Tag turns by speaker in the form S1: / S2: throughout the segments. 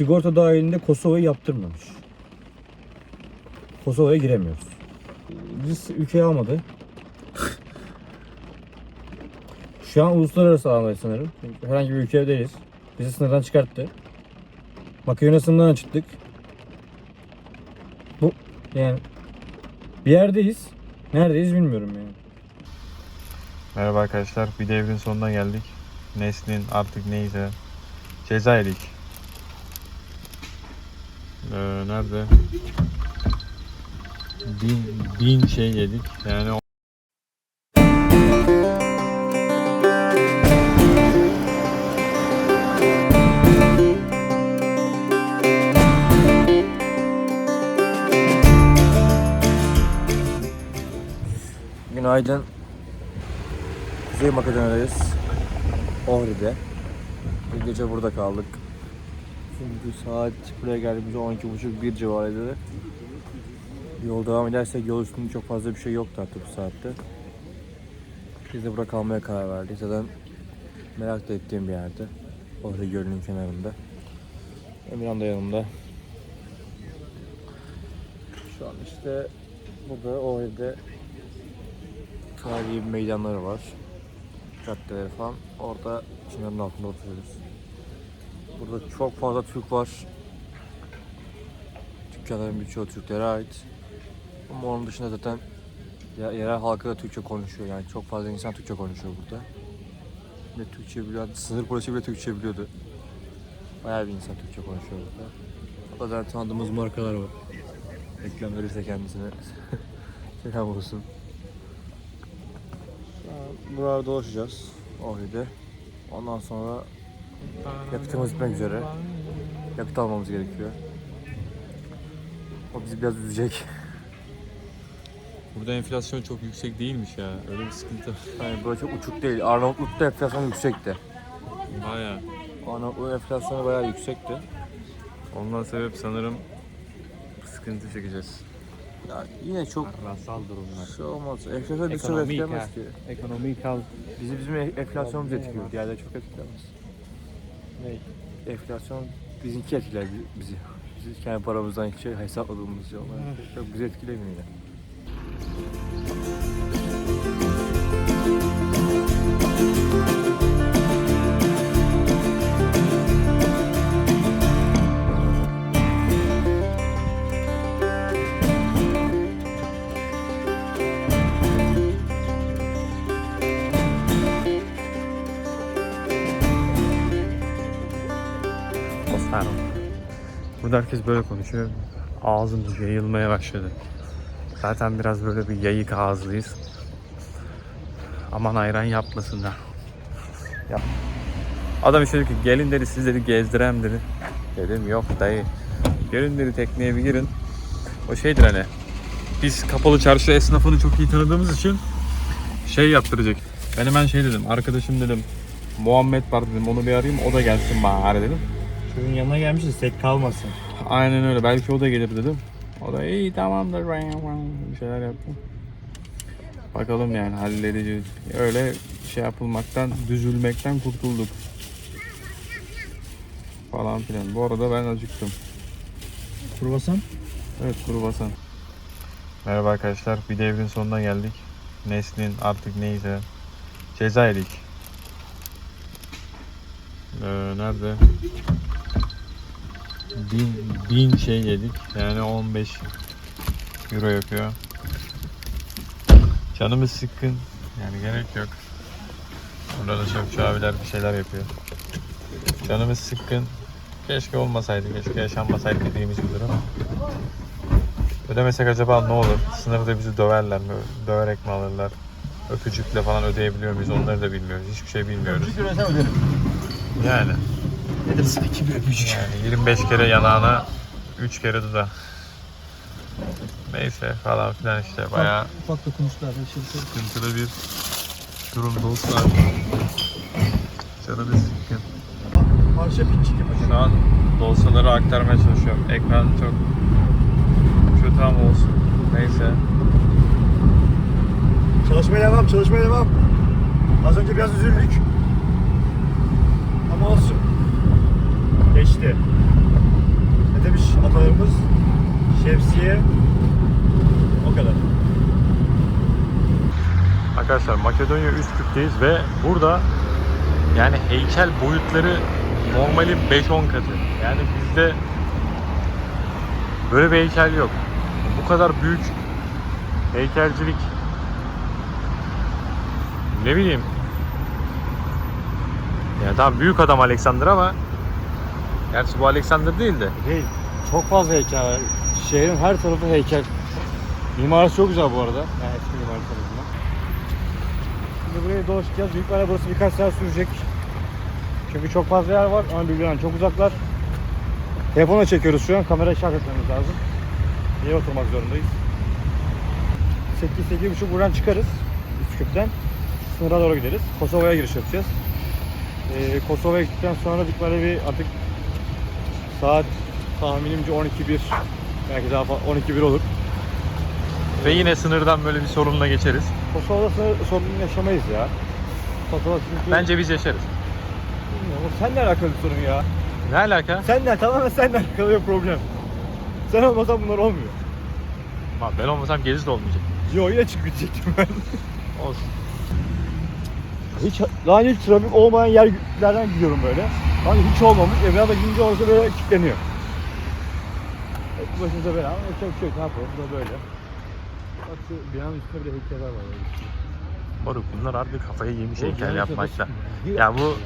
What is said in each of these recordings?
S1: Sigorta dahilinde Kosova'yı yaptırmamış. Kosova'ya giremiyoruz. Biz ülkeye almadı. Şu an uluslararası alandayız sanırım. Herhangi bir ülkede değiliz. Bizi sınırdan çıkarttı. Makedonya sınırından çıktık. Bu yani bir yerdeyiz. Neredeyiz bilmiyorum yani.
S2: Merhaba arkadaşlar. Bir devrin sonuna geldik. Neslin artık neyse. Ceza yedik. Ee, nerede? Bin, bin şey yedik. Yani
S1: Günaydın. Kuzey Makedonya'dayız. Ohri'de. Bir gece burada kaldık. Çünkü saat buraya geldiğimizde 12.30-1 civarıydı. Yol devam edersek yol üstünde çok fazla bir şey yoktu artık bu saatte. Biz de burada kalmaya karar verdik. Zaten merak da ettiğim bir yerde. Ohri Gölü'nün kenarında. Emirhan da yanımda. Şu an işte burada Ohri'de tarihi meydanları var. Caddeleri falan. Orada çınarın altında oturuyoruz. Burada çok fazla Türk var. Dükkanların birçoğu Türklere ait. Ama onun dışında zaten yerel halkı da Türkçe konuşuyor. Yani çok fazla insan Türkçe konuşuyor burada. Ve Türkçe biliyor. Sınır polisi bile Türkçe biliyordu. Bayağı bir insan Türkçe konuşuyor burada. Hatta zaten tanıdığımız markalar var. Reklam verirse kendisine selam olsun. Buralarda dolaşacağız. Ohri'de. Ondan sonra yakıtımız bitmek üzere. Yakıt almamız gerekiyor. O bizi biraz üzecek.
S2: Burada enflasyon çok yüksek değilmiş ya. Öyle bir sıkıntı.
S1: Yani böyle çok uçuk değil. Arnavutluk'ta enflasyon yüksekti.
S2: Baya.
S1: Arnavutluk'un enflasyonu bayağı yüksekti.
S2: Ondan sebep sanırım sıkıntı çekeceğiz.
S1: Ya yine çok
S3: Rasal durumlar.
S1: şey olmaz. Enflasyon bir sürü etkilemez ki.
S3: Ekonomik hal.
S1: Bizi bizim enflasyonumuz etkiliyor. Diğerleri çok etkilemez.
S3: Ne?
S1: Enflasyon bizimki etkiler bi- bizi. Biz kendi paramızdan şey hesapladığımız olarak çok bizi etkilemiyor yine.
S2: Burada herkes böyle konuşuyor. Ağzımız yayılmaya başladı. Zaten biraz böyle bir yayık ağızlıyız. Aman ayran yapmasınlar. Yap. Adam işte dedi ki gelin dedi siz dedi gezdirem dedi. Dedim yok dayı. Gelin dedi tekneye bir girin. O şeydir hani biz kapalı çarşı esnafını çok iyi tanıdığımız için şey yaptıracak. Ben hemen şey dedim arkadaşım dedim Muhammed var dedim onu bir arayayım o da gelsin bari dedim.
S3: Çocuğun yanına gelmişiz set kalmasın.
S2: Aynen öyle. Belki o da gelir dedim. O da iyi tamamdır. Bir şeyler yaptı. Bakalım yani halledeceğiz. Öyle şey yapılmaktan, düzülmekten kurtulduk. Falan filan. Bu arada ben acıktım.
S3: Kruvasan?
S2: Evet kuru basan. Merhaba arkadaşlar. Bir devrin sonuna geldik. Neslin artık neyse. Ceza yedik. Ee, nerede? Bin, bin şey yedik. Yani 15 euro yapıyor. Canımız sıkkın. Yani gerek yok. Burada da çöpçü abiler bir şeyler yapıyor. Canımız sıkkın. Keşke olmasaydı, keşke yaşanmasaydı dediğimiz bir durum. Ödemesek acaba ne olur? Sınırda bizi döverler mi? Döverek mi alırlar? Öpücükle falan ödeyebiliyor muyuz? Onları da bilmiyoruz. Hiçbir şey bilmiyoruz.
S1: Öpücük öderim.
S2: Yani.
S1: Nedir peki bir öpücük?
S2: Yani 25 kere yanağına 3 kere duda. Neyse falan filan işte bayağı
S3: Ufak dokunuşlar. Şey, şey.
S2: sıkıntılı bir durum dostlar. Canımız sıkkın.
S1: Parça pinçik yapacağım.
S2: Şu an dosyaları aktarmaya çalışıyorum. Ekran çok kötü ama olsun. Neyse.
S1: Çalışmaya devam, çalışmaya devam. Az önce biraz üzüldük. Ama olsun. Geçti.
S3: atalarımız, şemsiye, o kadar.
S2: Arkadaşlar Makedonya Üsküp'teyiz ve burada yani heykel boyutları normalin 5-10 katı. Yani bizde böyle bir heykel yok. Bu kadar büyük heykelcilik ne bileyim ya tamam büyük adam Alexander ama gerçi bu Alexander değil de
S3: Değil. Çok fazla heykel var. Şehrin her tarafı heykel. Mimarisi çok güzel bu arada. Yani eski mimari tarafından. Şimdi buraya dolaşacağız. Büyük ihtimalle burası birkaç saat sürecek. Çünkü çok fazla yer var ama birbirinden çok uzaklar. Telefonla çekiyoruz şu an. Kamera şarj etmemiz lazım. Yere oturmak zorundayız. 8-8.30 buradan çıkarız. Üsküp'ten. Sınıra doğru gideriz. Kosova'ya giriş yapacağız. Ee, Kosova'ya gittikten sonra böyle bir artık saat tahminimce 12-1 belki daha fazla 12-1 olur.
S2: ve yine sınırdan böyle bir sorunla geçeriz.
S3: Kosova'da sınır- sorun yaşamayız ya. Kosova çünkü...
S2: Bence biz yaşarız.
S3: Bilmiyorum, o seninle alakalı bir sorun ya.
S2: Ne alaka?
S3: Seninle tamamen seninle alakalı bir problem. Sen olmasan bunlar olmuyor.
S2: Lan ben olmasam gezi de olmayacak.
S3: Yo yine çıkıp gidecektim ben.
S2: Olsun.
S3: Hiç, daha önce hiç trafik olmayan yerlerden gidiyorum böyle. Hani hiç olmamış. E biraz da gidince orası böyle kilitleniyor. Hep başımıza bela ama bir şey yok. Ne yapalım? Bu da böyle. Bak şu binanın üstünde bir de heykeller var.
S2: Moruk bunlar harbi kafayı yemiş heykel.
S3: Bir-
S2: Ya bu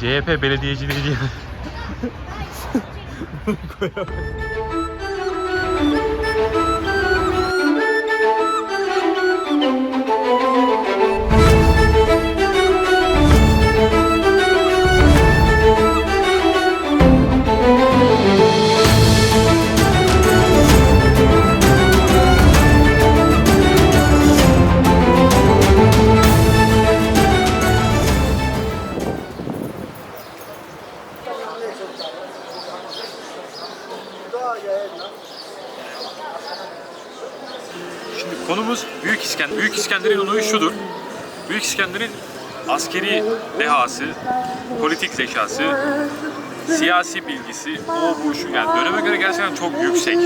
S2: CHP belediyeciliği diye. Şimdi İskender'in olayı şudur. Büyük İskender'in askeri dehası, politik zekası, siyasi bilgisi, o bu şu yani döneme göre gerçekten çok yüksek.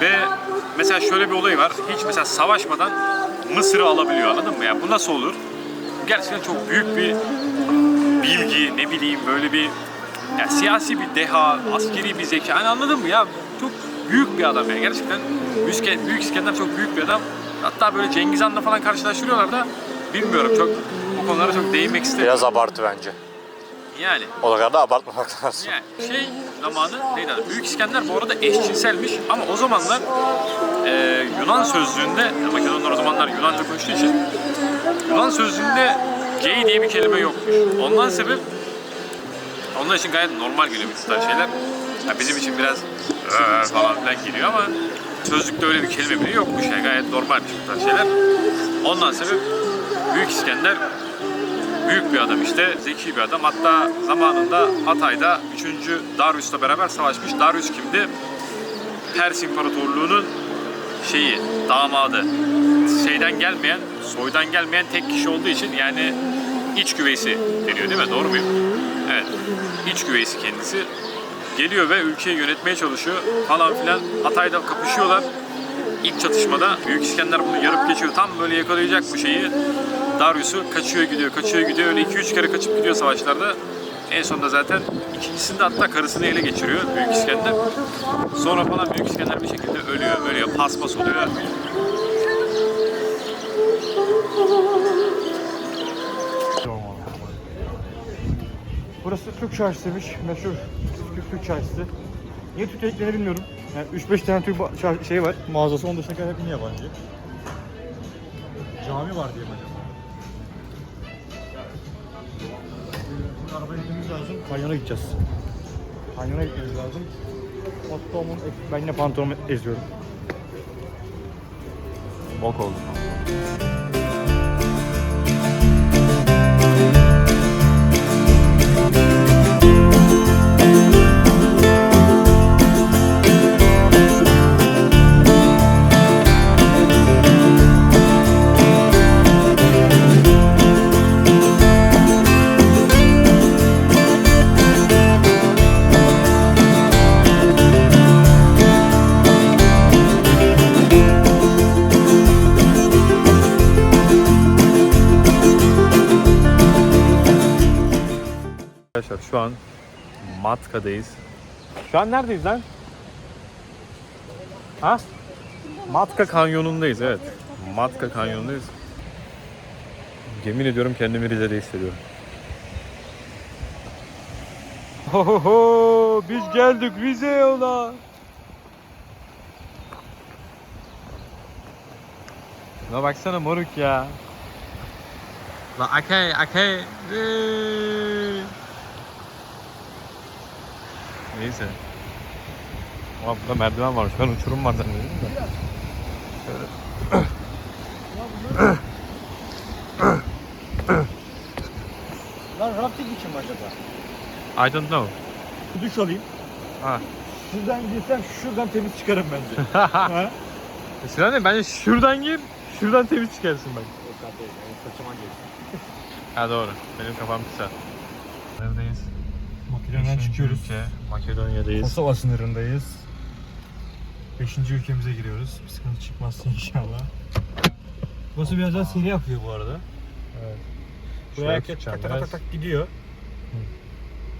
S2: Ve mesela şöyle bir olay var. Hiç mesela savaşmadan Mısır'ı alabiliyor anladın mı? Yani bu nasıl olur? Gerçekten çok büyük bir bilgi, ne bileyim böyle bir yani siyasi bir deha, askeri bir zeka. Hani anladın mı ya? Çok büyük bir adam ya. Gerçekten büyük İskender çok büyük bir adam. Hatta böyle Cengiz Han'la falan karşılaştırıyorlar da bilmiyorum çok bu konulara çok değinmek istemiyorum.
S1: Biraz abartı bence.
S2: Yani
S1: O kadar da abartmamak lazım.
S2: yani şey zamanı neydi adı? Büyük İskender bu arada eşcinselmiş ama o zamanlar e, Yunan sözlüğünde, Makedonlar o zamanlar Yunanca konuştuğu için Yunan sözlüğünde gay diye bir kelime yokmuş. Ondan sebep onlar için gayet normal geliyor bu tarz şeyler. Ya bizim için biraz "Ee" falan filan geliyor ama sözlükte öyle bir kelime bile yokmuş. Yani gayet normalmiş bu tarz şeyler. Ondan sebep Büyük İskender büyük bir adam işte, zeki bir adam. Hatta zamanında Hatay'da 3. Darius'la beraber savaşmış. Darius kimdi? Pers İmparatorluğu'nun şeyi, damadı. Şeyden gelmeyen, soydan gelmeyen tek kişi olduğu için yani iç güveysi deniyor değil mi? Doğru muyum? Evet. İç güveysi kendisi. Geliyor ve ülkeyi yönetmeye çalışıyor falan filan. Hatay'da kapışıyorlar. İlk çatışmada Büyük İskender bunu yarıp geçiyor. Tam böyle yakalayacak bu şeyi. Darius'u kaçıyor gidiyor, kaçıyor gidiyor. Öyle 2-3 kere kaçıp gidiyor savaşlarda. En sonunda zaten ikincisinde hatta karısını ele geçiriyor Büyük İskender. Sonra falan Büyük İskender bir şekilde ölüyor, ölüyor, paspas oluyor.
S3: Burası Türk çarşısıymış. Meşhur Türk, Türk çarşısı. Niye Türk dediklerini bilmiyorum. Yani 3-5 tane Türk ba- şey var. Mağazası onun dışında hep yabancı. Cami var diye mi acaba? Şimdi arabaya gitmemiz lazım. Kanyona gideceğiz. Kanyona gitmemiz lazım. Otto'mun ben yine pantolonumu eziyorum.
S2: Bok oldu. Şu an Matka'dayız. Şu an neredeyiz lan? Ha? Matka Kanyonu'ndayız evet. Matka Kanyonu'ndayız. Yemin ediyorum kendimi Rize'de hissediyorum. Oho, biz geldik Rize'ye ola. La baksana moruk ya. La akay akay. Neyse. Aa, burada merdiven varmış. Ben uçurum var zannediyorum da.
S3: Lan rafting için mi acaba?
S2: I don't know.
S3: Duş alayım.
S2: Ha.
S3: Şuradan girsem şuradan temiz çıkarım bence. ha?
S2: Sinan ne? Bence şuradan gir. Şuradan temiz çıkarsın bak.
S3: Saçıma gelsin.
S2: Ha doğru. Benim kafam kısa. Beşinci
S3: çıkıyoruz.
S2: Ülke, Makedonya'dayız.
S3: Kosova sınırındayız. Beşinci ülkemize giriyoruz. Bir sıkıntı çıkmazsa inşallah. Burası biraz daha seri akıyor bu arada.
S2: Evet.
S3: Buraya
S2: Şöyle
S3: tak tak tak tak gidiyor.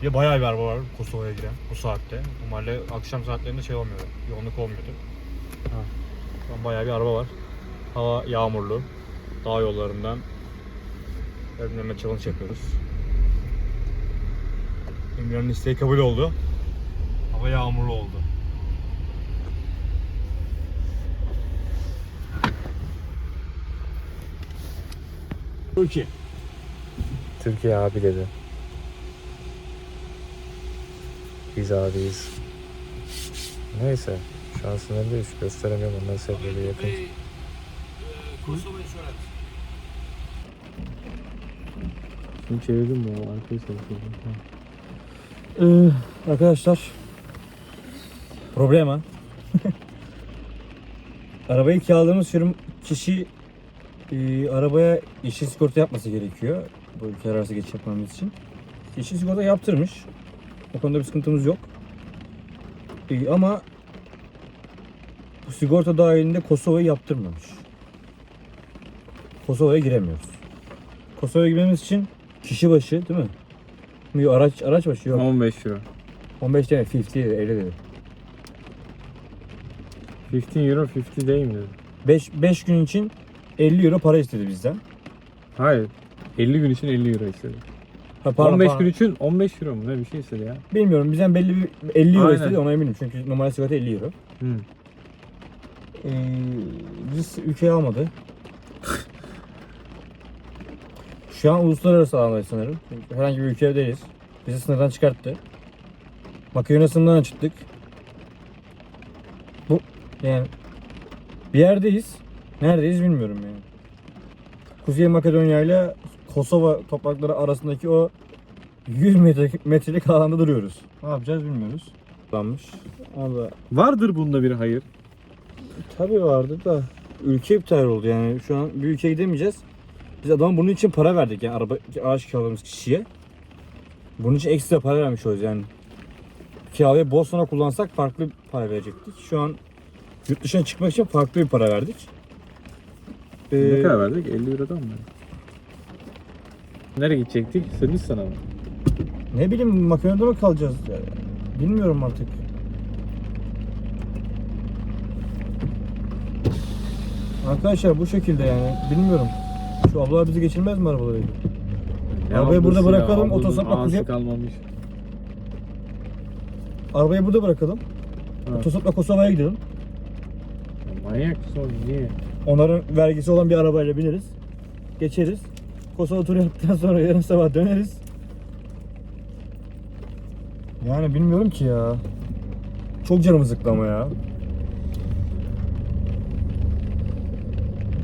S3: Bir de bayağı bir araba var Kosova'ya giren bu saatte. Normalde akşam saatlerinde şey olmuyordu. Yoğunluk olmuyordu.
S2: Ha.
S3: Şu bayağı bir araba var. Hava yağmurlu. Dağ yollarından Erdem'le challenge yapıyoruz. Emirhan'ın isteği kabul oldu. Hava yağmurlu oldu. Türkiye.
S2: Türkiye abi dedi. Biz abiyiz. Neyse. Şu an sınırdayız. Gösteremiyorum. Ondan sebzeyle yakın. Şimdi çevirdim mi? Arkayı çalışıyorum.
S3: Ee, arkadaşlar problema arabayı kiraladığımız firm kişi e, arabaya işi sigorta yapması gerekiyor bu ülkeler arası geçiş yapmamız için. İşi sigorta yaptırmış. O konuda bir sıkıntımız yok. E, ama bu sigorta dahilinde Kosova'yı yaptırmamış. Kosova'ya giremiyoruz. Kosova'ya girmemiz için kişi başı değil mi? Yok, araç araç başı yok.
S2: 15 euro.
S3: 15 değil 50 dedi 50 dedi.
S2: 15 euro 50 değil mi?
S3: 5, 5 gün için 50 euro para istedi bizden.
S2: Hayır. 50 gün için 50 euro istedi.
S3: Ha, pardon,
S2: 15
S3: pardon.
S2: gün için 15 euro mu? Ne bir şey istedi ya.
S3: Bilmiyorum bizden belli bir 50 euro
S2: Aynen.
S3: istedi ona eminim çünkü normal sigorta 50 euro.
S2: Hı.
S3: Ee, biz ülkeye almadı. Şu an uluslararası alandayız sanırım. Herhangi bir ülkede değiliz. Bizi sınırdan çıkarttı. Makedonya sınırından çıktık. Bu yani bir yerdeyiz. Neredeyiz bilmiyorum yani. Kuzey Makedonya ile Kosova toprakları arasındaki o 100 metre, metrelik alanda duruyoruz. Ne yapacağız bilmiyoruz. Lanmış. Ama
S2: Vardır bunda bir hayır.
S3: Tabii vardı da ülke iptal oldu yani şu an bir ülkeye gidemeyeceğiz. Biz adama bunun için para verdik yani araba araç kiraladığımız kişiye. Bunun için ekstra para vermiş oluyoruz yani. Kiralayıp Boston'a kullansak farklı bir para verecektik. Şu an yurt dışına çıkmak için farklı bir para verdik. Ee,
S2: Ne kadar verdik? 50 eurodan mı? Nereye gidecektik? Sırbistan'a mı?
S3: Ne bileyim Makedonya'da mı kalacağız? Bilmiyorum artık. Arkadaşlar bu şekilde yani bilmiyorum. Şu ablalar bizi geçirmez mi arabalarıyla? Arabayı burada bırakalım, otostopla
S2: ağası
S3: kuzeye-
S2: kalmamış.
S3: Arabayı burada bırakalım.
S2: Evet.
S3: Otostopla Kosova'ya gidelim.
S2: Ya Manyak mısın? Niye?
S3: Onların vergisi olan bir arabayla bineriz. Geçeriz. Kosova turu yaptıktan sonra yarın sabah döneriz. Yani bilmiyorum ki ya. Çok canımı sıktı ama ya.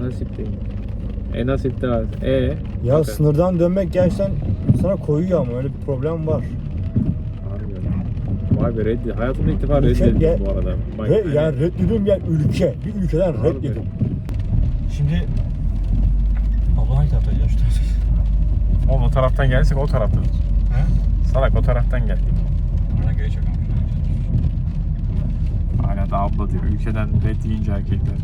S2: Nasip değil. E nasip de var. E
S3: Ya
S2: Okey.
S3: sınırdan dönmek gerçekten sana koyuyor ama öyle bir problem var.
S2: Vay be reddi. Hayatımda ilk defa reddedildim
S3: ya-
S2: bu arada. Bak,
S3: Ve
S2: hani-
S3: yani reddediyorum yani ülke. Bir ülkeden
S2: Harbi.
S3: reddediyorum. Şimdi Abla hangi tarafta ya şu tarafta?
S2: Oğlum o taraftan gelsek o taraftan.
S3: He?
S2: Salak o taraftan geldik.
S3: Bana göre çok
S2: Hala da abla diyor. Ülkeden red yiyince erkekler.